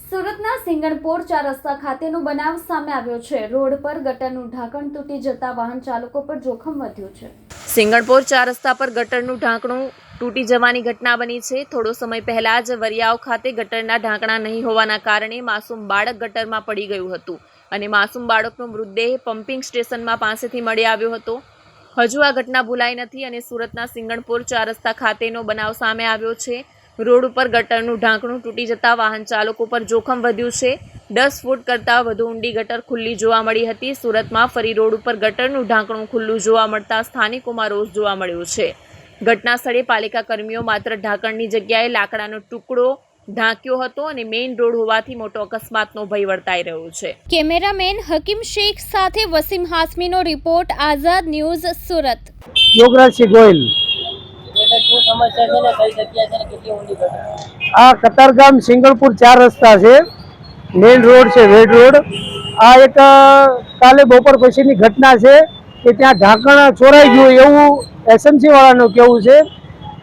સુરતના સિંગણપોર ચાર રસ્તા ખાતેનો બનાવ સામે આવ્યો છે. રોડ પર ગટરનું ઢાંકણ તૂટી જતા વાહન ચાલકો પર જોખમ વધ્યું છે. સિંગણપોર ચાર રસ્તા પર ગટરનું ઢાંકણું તૂટી જવાની ઘટના બની છે. થોડો સમય પહેલા જ વરિયાવ ખાતે ગટરના ઢાંકણા નહીં હોવાના કારણે માસૂમ બાળક ગટરમાં પડી ગયું હતું અને માસૂમ બાળકનો મૃતદેહ પમ્પિંગ સ્ટેશનમાં પાસેથી મળી આવ્યો હતો. હજુ આ ઘટના ભૂલાઈ નથી અને સુરતના સિંગણપોર ચાર રસ્તા ખાતેનો બનાવ સામે આવ્યો છે. રોડ ઉપર ગટરનું ઢાંકણું તૂટી જતા વાહન ચાલકો પર જોખમ વધ્યું છે. દસ ફૂટ કરતાં વધુ ઊંડી ગટર ખુલ્લી જોવા મળી હતી. સુરતમાં ફરી રોડ ઉપર ગટરનું ઢાંકણું ખુલ્લું જોવા મળતા સ્થાનિકોમાં રોષ જોવા મળ્યો છે. ઘટના સ્થળે પાલિકા કર્મીઓ માત્ર ઢાંકણની જગ્યાએ લાકડાનો ટુકડો ઢાંક્યો હતો અને મેઇન રોડ હોવાથી મોટો અકસ્માતનો ભય વર્તાઈ રહ્યો છે. કેમેરામેન હકીમ શેખ સાથે વસીમ હાસમીનો રિપોર્ટ આઝાદ ન્યૂઝ સુરત. યોગરાજસિંહ ગોયલ. આ કતારગામ સિંગલપુર ચાર રસ્તા છે. મેઇન રોડ છે, વેડ રોડ. આ એક કાલે બપોર પછીની ઘટના છે કે ત્યાં ઢાંકણ ચોરાઈ ગયું એવું એસએમસી વાળાનું કહેવું છે.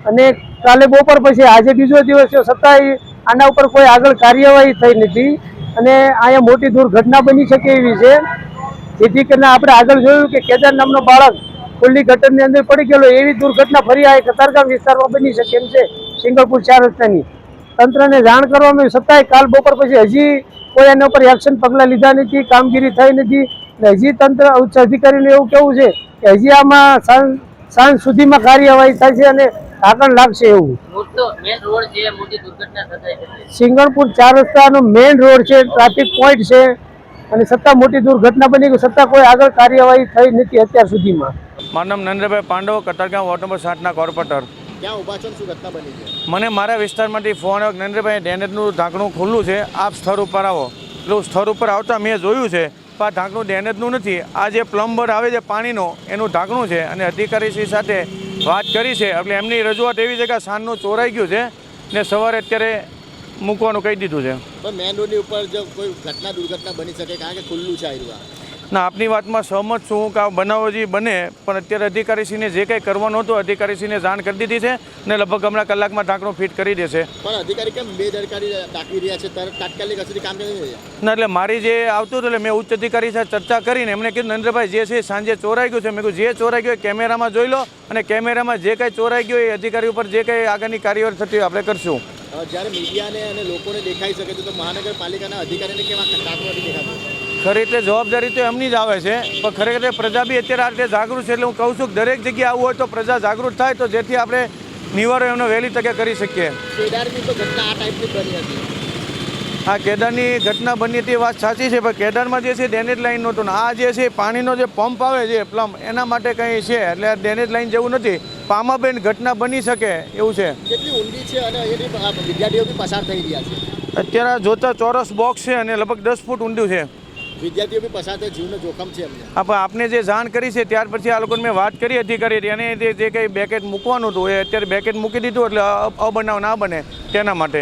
અને કાલે બપોર પછી આજે બીજો દિવસ છે છતાંય આના ઉપર કોઈ આગળ કાર્યવાહી થઈ નથી. અને અહીંયા મોટી દુર્ઘટના બની શકે એવી છે. જેથી કરીને આપણે આગળ જોયું કે કેદાર નામનો બાળક ખુલ્લી ગટરની અંદર પડી ગયેલો એવી દુર્ઘટના ફરી આ કતારગામ વિસ્તારમાં બની શકે એમ છે? સિંગલપુર ચાર રસ્તાની. તંત્રને જાણ કરવામાં છતાંય કાલ બપોર પછી હજી કોઈ એના ઉપર એક્શન પગલાં લીધા નથી કામગીરી થઈ નથી. ને હજી તંત્ર ઉચ્ચ અધિકારીનું એવું કેવું છે કે હજી આમાં સાંજ સાંજ સુધીમાં કાર્યવાહી થાય છે અને આગળ લાગશે એવું. સિંગણપુર ચાર રસ્તાનો મેઇન રોડ છે ટ્રાફિક પોઈન્ટ છે અને સત્તા મોટી દુર્ઘટના બની ગઈ સત્તા કોઈ આગળ કાર્યવાહી થઈ નથી અત્યાર સુધીમાં. મારું નામ નરેન્દ્રભાઈ પાંડવ કતારગામ વોર્ડ નંબર સાતના કોર્પોરેટર. ક્યાં ઊભા છો શું ઘટના બની છે? મને મારા વિસ્તારમાંથી ફોન આવ્યો નરેન્દ્રભાઈ ડેનેજનું ઢાંકણું ખુલ્લું છે આપ સ્થળ ઉપર આવો. એટલે હું સ્થળ ઉપર આવતા મેં જોયું છે પણ આ ઢાંકણું ડેનેજનું નથી. આ જે પ્લમ્બર આવે છે પાણીનો એનું ઢાંકણું છે અને અધિકારીશ્રી સાથે વાત કરી છે. એટલે એમની રજૂઆત એવી છે કે સાંજનું ચોરાઈ ગયું છે ને સવારે અત્યારે મૂકવાનું કહી દીધું છે. પણ મેન રોડની ઉપર જો કોઈ ઘટના દુર્ઘટના બની શકે કારણ કે ખુલ્લું છે આ રહ્યું ના આપની વાતમાં સહમત છું કે આ બનાવો જે બને પણ અત્યારે અધિકારીશ્રીને જે કંઈ કરવાનું હતું અધિકારીશ્રીને જાણ કરી દીધી છે ને લગભગ હમણાં કલાકમાં ઢાંકણું ફિટ કરી દેશે. પણ અધિકારી કેમ બેદરકારી દાખવી રહ્યા છે? તાત્કાલિક કામ ના એટલે મારી જે આવતું હતું એટલે મેં ઉચ્ચ અધિકારી સાથે ચર્ચા કરીને એમણે કીધું નરેન્દ્રભાઈ જે છે સાંજે ચોરાઈ ગયું છે. મેં કીધું જે ચોરાઈ ગયું એ કેમેરામાં જોઈ લો અને કેમેરામાં જે કંઈ ચોરાઈ ગયું એ અધિકારી ઉપર જે કંઈ આગળની કાર્યવાહી થતી હોય આપણે કરશું. જ્યારે મીડિયાને અને લોકોને દેખાઈ શકે છે તો મહાનગરપાલિકાના અધિકારીને કેવા નથી દેખાતું? ખરી એટલે જવાબદારી તો એમની જ આવે છે પણ ખરેખર પ્રજા બી અત્યારે આ રીતે જાગૃત છે એટલે હું કહું છું કે દરેક જગ્યાએ આવવું હોય તો પ્રજા જાગૃત થાય તો જેથી આપણે નિવારો એમનો વહેલી તકે કરી શકીએ. આ કેદારની ઘટના બની હતી વાત સાચી છે પણ કેદારમાં જે છે ડેનેજ લાઇન નહોતું ને આ જે છે પાણીનો જે પંપ આવે છે પ્લમ એના માટે કંઈ છે એટલે આ ડેનેજ લાઇન જેવું નથી પામાબેન ઘટના બની શકે એવું છે. કેટલી ઊંડી છે અને વિદ્યાર્થીઓ પસાર થઈ રહ્યા છે. અત્યારે જોતા ચોરસ બોક્સ છે અને લગભગ દસ ફૂટ ઊંડું છે. વિદ્યાર્થીઓ બી પસાર થાય, જીવનો જોખમ છે એમને. હા, પણ આપને જે જાણ કરી છે, ત્યાર પછી આ લોકોને મેં વાત કરી અધિકારી એને જે કંઈ બેકેટ મૂકવાનું હતું, એ અત્યારે બેકેટ મૂકી દીધું એટલે અબનાવ ના બને તેના માટે.